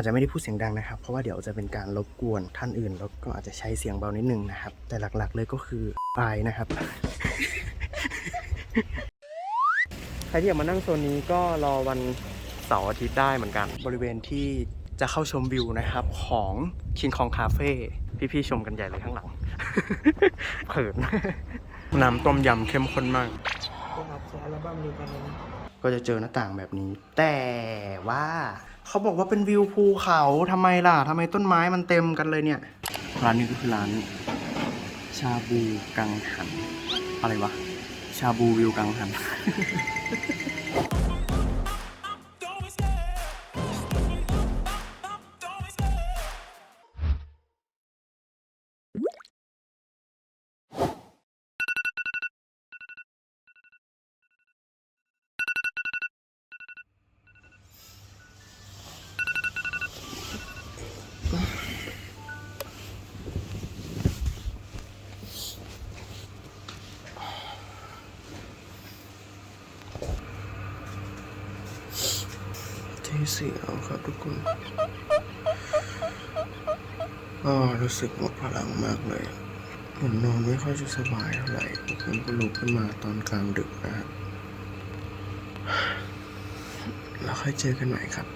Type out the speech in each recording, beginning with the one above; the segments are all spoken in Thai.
อาจจะไม่ได้พูดเสียงดังนะครับ เพราะว่าเดี๋ยวจะเป็นการรบกวนท่านอื่น แล้วก็อาจจะใช้เสียงเบานิดนึงนะครับ แต่หลักๆเลยก็คืออายนะครับ ใครที่อยากมานั่งโซนนี้ก็รอวันเสาร์อาทิตย์ได้เหมือนกัน บริเวณที่จะเข้าชมวิวนะครับของ King Kong Cafe พี่ๆชมกันใหญ่เลยข้างหลังเขินน้ำต้มยำเข้มข้นมากก็รับอัลบั้มเดียวกันเลยนะก็จะเจอหน้าต่างแบบนี้ แต่ว่า เขาบอกว่าเป็นวิวภูเขาทำไมล่ะทำไมต้นไม้มันเต็มกันเลยเนี่ย ร้านนี้ก็คือร้าน ชาบูกังหัน อะไรวะ ชาบูวิวกังหัน เสียวครับทุกคนก็รู้สึกหมดพลังมากเลยเหมือนนอนไม่ค่อยจะสบายเท่าไหร่ผมก็ลุกขึ้นมาตอนกลางดึกนะครับแล้วค่อยเจอกันใหม่ครับ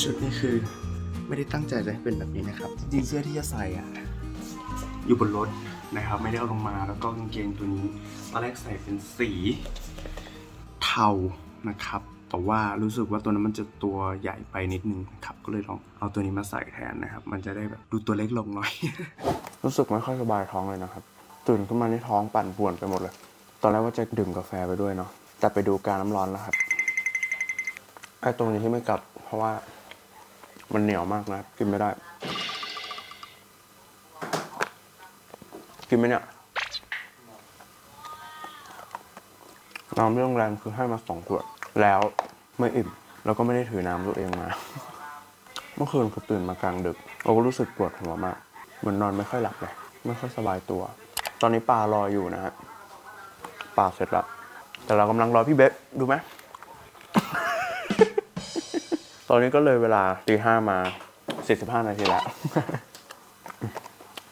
ชุดนี้คือไม่ได้ตั้งใจจะให้เป็นแบบนี้นะครับ จริงๆเสื้อที่จะใส่อะอยู่บนรถนะครับ ไม่ได้เอาลงมาแล้วก็กางเกงตัวนี้ตอนแรกใส่เป็นสีเทานะครับ แต่ว่ารู้สึกว่าตัวนั้นมันจะตัวใหญ่ไปนิดนึงนะครับ ก็เลยลองเอาตัวนี้มาใส่แทนนะครับ มันจะได้แบบดูตัวเล็กลงหน่อย รู้สึกไม่ค่อยสบายท้องเลยนะครับ ตื่นขึ้นมาในท้องปั่นป่วนไปหมดเลย ตอนแรกว่าจะดื่มกาแฟไปด้วยเนาะแต่ไปดูการน้ำร้อนแล้วครับไอ้ตรงนี้ที่ไม่กลับเพราะว่า มันเหนียวมากนะครับ กินไม่ได้ กินไหมเนี่ยน้ำที่โรงแรมคือให้มาสองขวด แล้วไม่อิ่ม แล้วก็ไม่ได้ถือน้ำตัวเองมา เมื่อคืนคือตื่นมากลางดึกเราก็รู้สึกปวดหัวมาก เหมือนนอนไม่ค่อยหลับเลย ไม่ค่อยสบายตัว ตอนนี้ปลารออยู่นะฮะปลาเสร็จแล้ว แต่เรากำลังรอพี่เบ๊ดูไหม อนนี้ก็เลยเวลาตีห้ามาสี่สิบห้านาทีแล้ว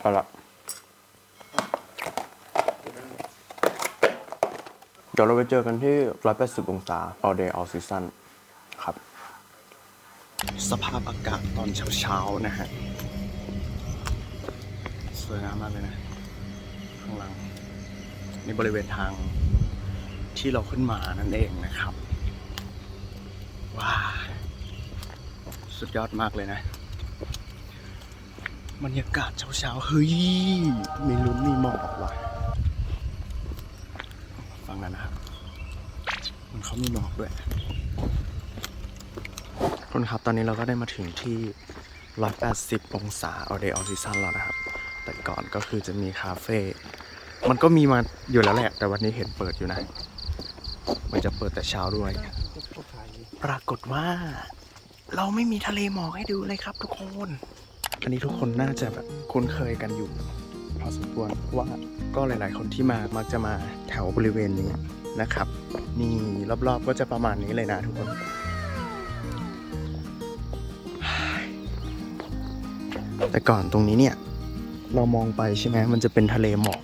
เอาละเดี๋ยวเราไปเจอกันที่180องศา all day all season ครับ สภาพอากาศตอนเช้าๆนะฮะ สวยงามมากเลยนะ ข้างหลังนี่บริเวณทางที่เราขึ้นมานั่นเองนะครับ ว้า สุดยอดมากเลยนะบรรยากาศเช้าๆ เฮ้ย มีลุ้นมีหมอกว่ะ ฟังนั้นะครับ มันเขามีหมอกด้วยทุกคนครับตอนนี้เราก็ได้มาถึงที่ 180 องศา all day all season แล้วนะครับ แต่ก่อนก็คือจะมีคาเฟ่ มันก็มีมาอยู่แล้วแหละ แต่วันนี้เห็นเปิดอยู่นะ มันจะเปิดแต่เช้าด้วย ปรากฏว่า เราไม่มีทะเลหมอกให้ดูเลยครับทุกคน อันนี้ทุกคนน่าจะแบบคุ้นเคยกันอยู่ พอสมควรเพราะว่าก็หลาย ๆ คนที่มามักจะมาแถวบริเวณนี้นะครับ นี่รอบ ๆ ก็จะประมาณนี้เลยนะทุกคนแต่ก่อนตรงนี้เนี่ย เรามองไปใช่ไหมมันจะเป็นทะเลหมอก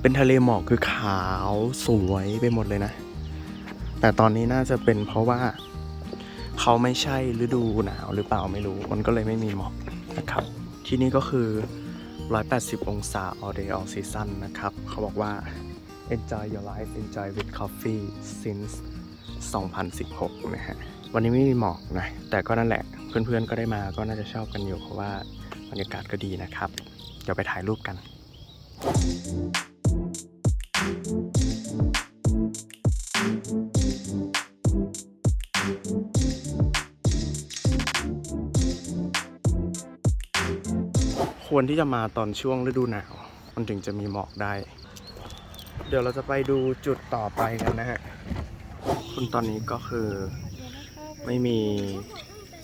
เป็นทะเลหมอกคือขาวสวยไปหมดเลยนะ แต่ตอนนี้น่าจะเป็นเพราะว่า เขาไม่ใช่ฤดูหนาวหรือเปล่าไม่รู้ มันก็เลยไม่มีหมอกนะครับ ที่นี่ก็คือ 180 องศา all day all season นะครับ เขาบอกว่า enjoy your life enjoy with coffee since 2016 นะฮะ วันนี้ไม่มีหมอกนะ แต่ก็นั่นแหละ เพื่อนๆ ก็ได้มาก็น่าจะชอบกันอยู่ เพราะว่าบรรยากาศก็ดีนะครับ เดี๋ยวไปถ่ายรูปกัน ควรที่จะมาตอนช่วงฤดูหนาว มันถึงจะมีหมอกได้ เดี๋ยวเราจะไปดูจุดต่อไปกันนะฮะคุณตอนนี้ก็คือไม่มี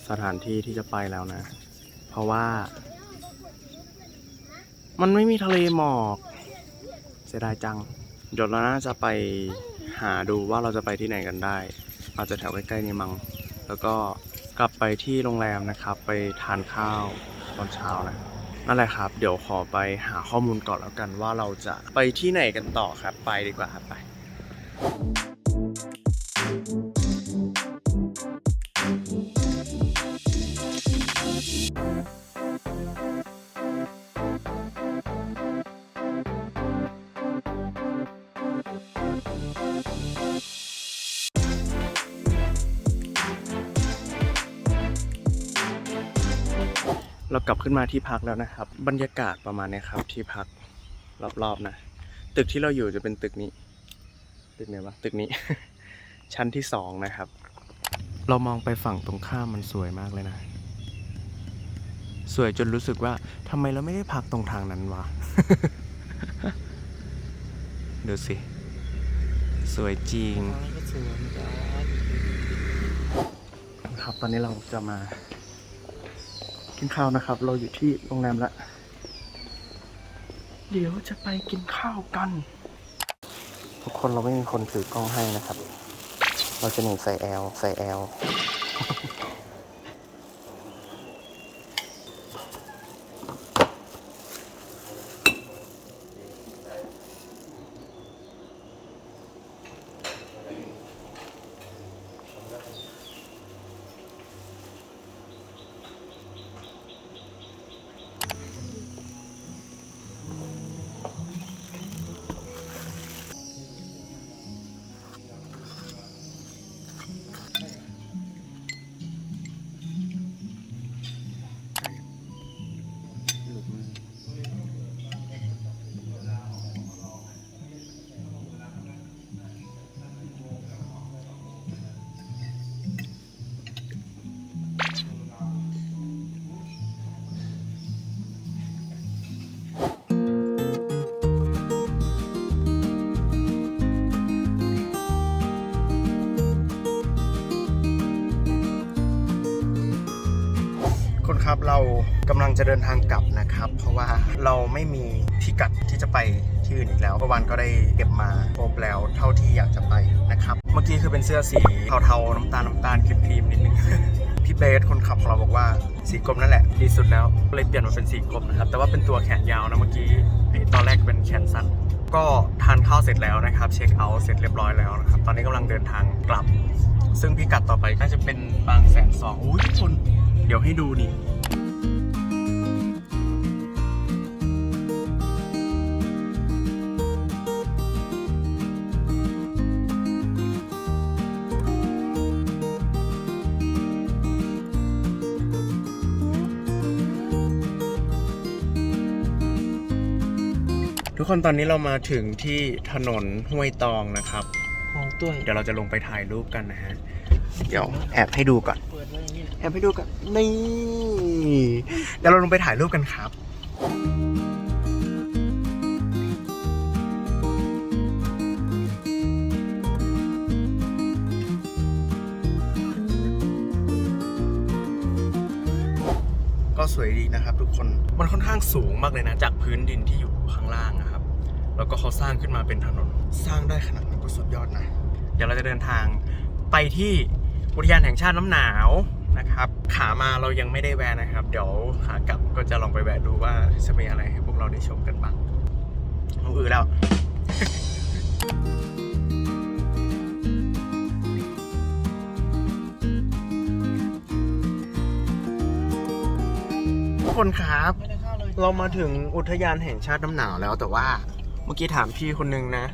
สถานที่ที่จะไปแล้วนะ เพราะว่า มันไม่มีทะเลหมอก เสียดายจัง เดี๋ยวเราน่าจะไปหาดูว่าเราจะไปที่ไหนกันได้ อาจจะแถวใกล้ๆนี้มั้งแล้วก็กลับไปที่โรงแรมนะครับ ไปทานข้าวตอนเช้านะ นั่นแหละครับ เดี๋ยวขอไปหาข้อมูลก่อนแล้วกันว่าเราจะไปที่ไหนกันต่อครับ ไปดีกว่าครับไป เรากลับขึ้นมาที่พักแล้วนะครับ บรรยากาศประมาณเนี้ยครับ ที่พักรอบๆนะ ตึกที่เราอยู่จะเป็นตึกนี้ ตึกไหนวะตึกนี้ ชั้นที่สองนะครับ เรามองไปฝั่งตรงข้ามมันสวยมากเลยนะ สวยจนรู้สึกว่าทำไมเราไม่ได้พักตรงทางนั้นวะดูสิ สวยจริงทางนี้ก็สวยเหมือนกันครับตอนนี้เราจะมา กินข้าวนะครับ เราอยู่ที่โรงแรมละ เดี๋ยวจะไปกินข้าวกัน ทุกคนเราไม่มีคนถือกล้องให้นะครับ เราจะหนีใส่แอลใส่แอล คนครับเรากำลังจะเดินทางกลับนะครับ เพราะว่าเราไม่มีพิกัดที่จะไปที่อื่นอีกแล้วเมื่อวานก็ได้เก็บมาครบแล้วเท่าที่อยากจะไปนะครับ เมื่อกี้คือเป็นเสื้อสีเทาๆน้ำตาลน้ำตาลครีมๆนิดนึงพี่เบสคนขับของเราบอกว่าสีกรมนั่นแหละดีสุดแล้วก็เลยเปลี่ยนมาเป็นสีกรมนะครับ แต่ว่าเป็นตัวแขนยาวนะเมื่อกี้ตอนแรกเป็นแขนสั้นก็ทานข้าวเสร็จแล้วนะครับ เช็คเอาท์เสร็จเรียบร้อยแล้วนะครับ ตอนนี้กำลังเดินทางกลับ ซึ่งพิกัดต่อไปก็จะเป็นบางแสนสองอุ้ยทุกคนเดี๋ยวให้ดูนี่ กคนตอนนี้เรามาถึงที่ถนนห้วยตองนะครับ มองตุ้ยเดี๋ยวเราจะลงไปถ่ายรูปกันนะฮะ เดี๋ยวแอบให้ดูก่อน เปิดไว้อย่างนี้แหละแอบให้ดูก่อนนี่เดี๋ยวเราลงไปถ่ายรูปกันครับ ก็สวยดีนะครับทุกคน มันค่อนข้างสูงมากเลยนะ จากพื้นดินที่อยู่ แล้วก็เขาสร้างขึ้นมาเป็นถนน สร้างได้ขนาดนั้นก็สุดยอดนะ เดี๋ยวเราจะเดินทางไปที่อุทยานแห่งชาติน้ำหนาวนะครับ ขามาเรายังไม่ได้แวะนะครับ เดี๋ยวขากลับก็จะลองไปแวะดูว่าจะมีอะไรให้พวกเราได้ชมกันบ้างเอาอือแล้วทุกคนครับไม่ได้เข้าเลยเรามาถึงอุทยานแห่งชาติน้ำหนาวแล้วแต่ว่า เมื่อกี้ถามพี่คนนึงนะ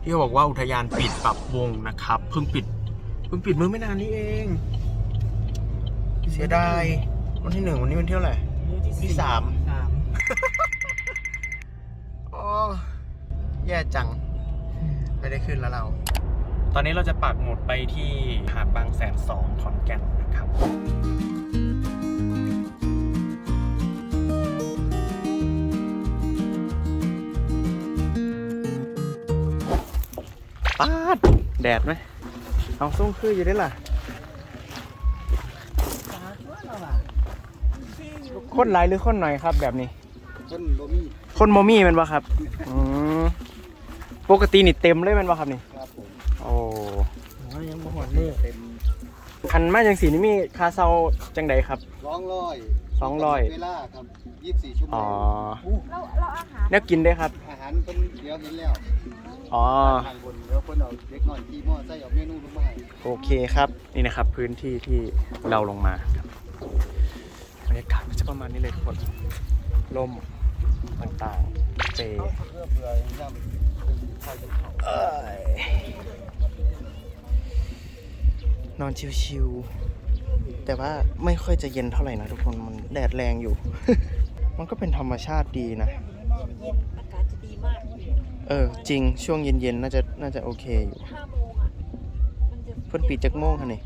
พี่เขาบอกว่าอุทยานปิดปรับวงนะครับ เพิ่งปิด เพิ่งปิดเมื่อไม่นานนี้เอง เสียดายวันที่หนึ่งวันนี้วันที่เท่าไหร่ที่สามสามโอ้แย่จัง ไม่ได้ขึ้นแล้วเรา ตอนนี้เราจะปักหมุดไปที่หาดบางแสนสองขอนแก่นนะครับ ป้าด แดดไหม เอาส้มคืออยู่ได้ล่ะ คนหลายหรือคนหน่อยครับแบบนี้ คนบ่มีคนโมมี่แมันวะครับอืมปกตินี่เต็มเลยแมันวะครับนี่ ครับผมโอ้ผมว่ายังบ่หอดมือเต็มคันมาจังสีนี่มีคาเซาจังใดครับ ร้องร้อยสองร้อย เวลาครับยี่สิบสี่ชั่วโมอ๋องเราเราอาหารเนี่ยกินได้ครับ อาหารเป็นเดี๋ยวเห็นแล้ว อ๋อ ทางบนเดี๋ยวคนเอาเด็กน้อยขี่มอไซค์เอาเมนูลงมาให้โอเคครับ นี่นะครับพื้นที่ที่เราลงมาครับบรรยากาศก็จะประมาณนี้เลยทุกคนลมต่างๆเปเพื่อเพื่อย่ำเข้าจะเข้าเอ้ยนอนชิวๆแต่ว่าไม่ค่อยจะเย็นเท่าไหร่นะทุกคนมันแดดแรงอยู่ มันก็เป็นธรรมชาติดีนะอากาศจะดีมาก เออ จริงช่วงเย็นๆ น่าจะน่าจะโอเคอยู่ห้าโมงอะมันจะเพิ่นปิดจักโมงคะนี่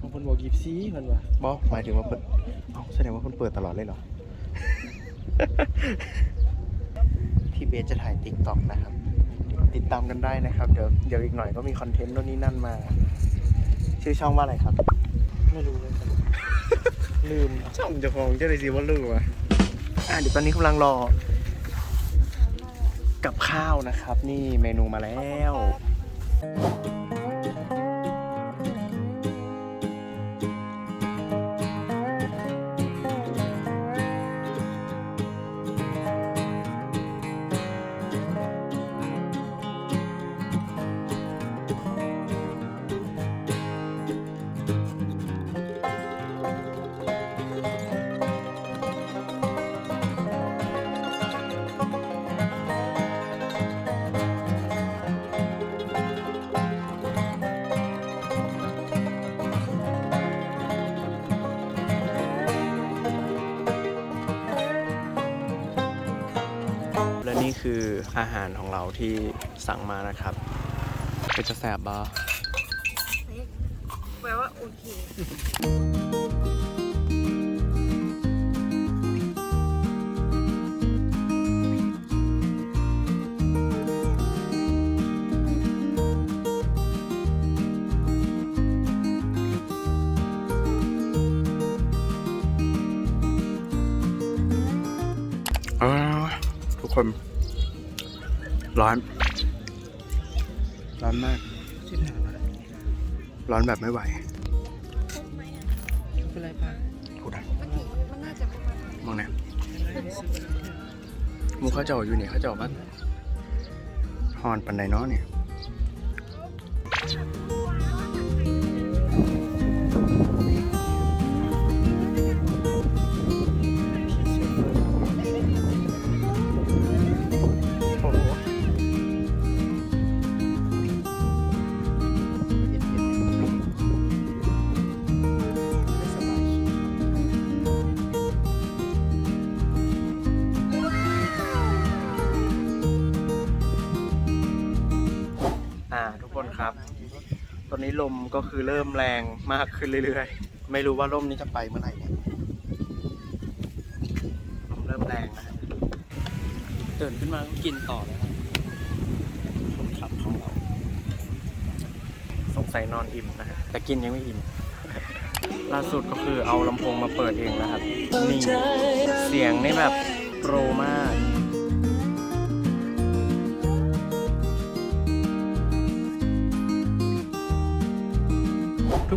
บางคนบอกยิบซีมันว่ะบอหมายถึงว่าเปิดเอ้าแสดงว่าเพิ่นเปิดตลอดเลยเหรอ พี่เบสจะถ่ายติ๊กต็อกนะครับ ติดตามกันได้นะครับ เดี๋ยวเดี๋ยวอีกหน่อยก็มีคอนเทนต์โน่นนี่นั่นมา ชื่อช่องว่าอะไรครับ ไม่รู้เลยครับลืม ช่องเจะของเจ้าเลยสิว่าลูกวะอะเดี๋ยวตอนนี้กำลังรอ กับข้าวนะครับ นี่เมนูมาแล้ว คืออาหารของเราที่สั่งมานะครับ เป็นจะแสบบอแปลว่าโอเคเออทุกคน ร้อน ร้อนมากชิบหายละร้อนแบบไม่ไหวครบไหมอะไม่เป็นไรป่ะพูดนะมันถึงมันน่าจะประมาณมองนะไม่เป็นไรซื้อไปแล้วหมูเขาเจ้าอยู่นี่เขาเจ้าบ้านฮอนปันไดเนาะเนี่ย นนี้ลมก็คือเริ่มแรงมากขึ้นเรื่อยๆ ไม่รู้ว่าลมนี้จะไปเมื่อไหร่เนี่ยลมเริ่มแรงนะฮะตื่นขึ้นมาก็กินต่อแล้วคนขับของเรา สงสัยนอนอิ่มนะฮะแต่กินยังไม่อิ่มล่าสุดก็คือเอาลำโพงมาเปิดเองนะครับ นี่ เสียงนี่แบบโปรมาก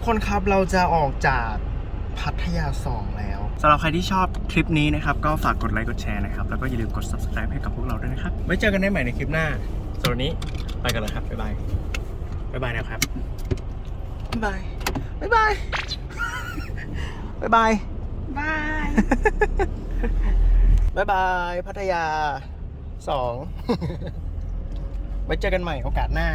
กคนครับเราจะออกจากพัทยา 2 แล้วสำหรับใครที่ชอบคลิปนี้นะครับ ก็ฝากกดไลค์กดแชร์นะครับ แล้วก็อย่าลืมกด subscribe ให้กับพวกเราด้วยนะครับ ไว้เจอกันได้ใหม่ในคลิปหน้าสำหรับวันนี้ไปกันเลยครับ บ๊ายบาย บ๊ายบายนะครับบ๊ายบายบ๊ายบายบ๊ายบายบายบ๊ายบายพัทยาสอง ไว้เจอกันใหม่โอกาสหน้า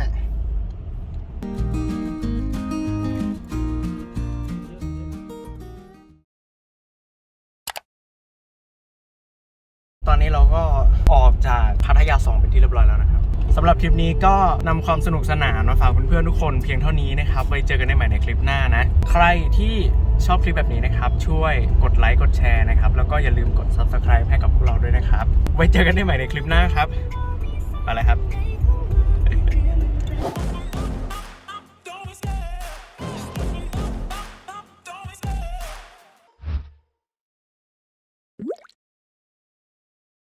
สำหรับคลิปนี้ก็นำความสนุกสนานมาฝากเพื่อนๆทุกคนเพียงเท่านี้นะครับ ไว้เจอกันได้ใหม่ในคลิปหน้านะ ใครที่ชอบคลิปแบบนี้นะครับ ช่วยกดไลค์กดแชร์นะครับ แล้วก็อย่าลืมกด subscribe ให้กับพวกเราด้วยนะครับ ไว้เจอกันได้ใหม่ในคลิปหน้าครับ อะไรครับ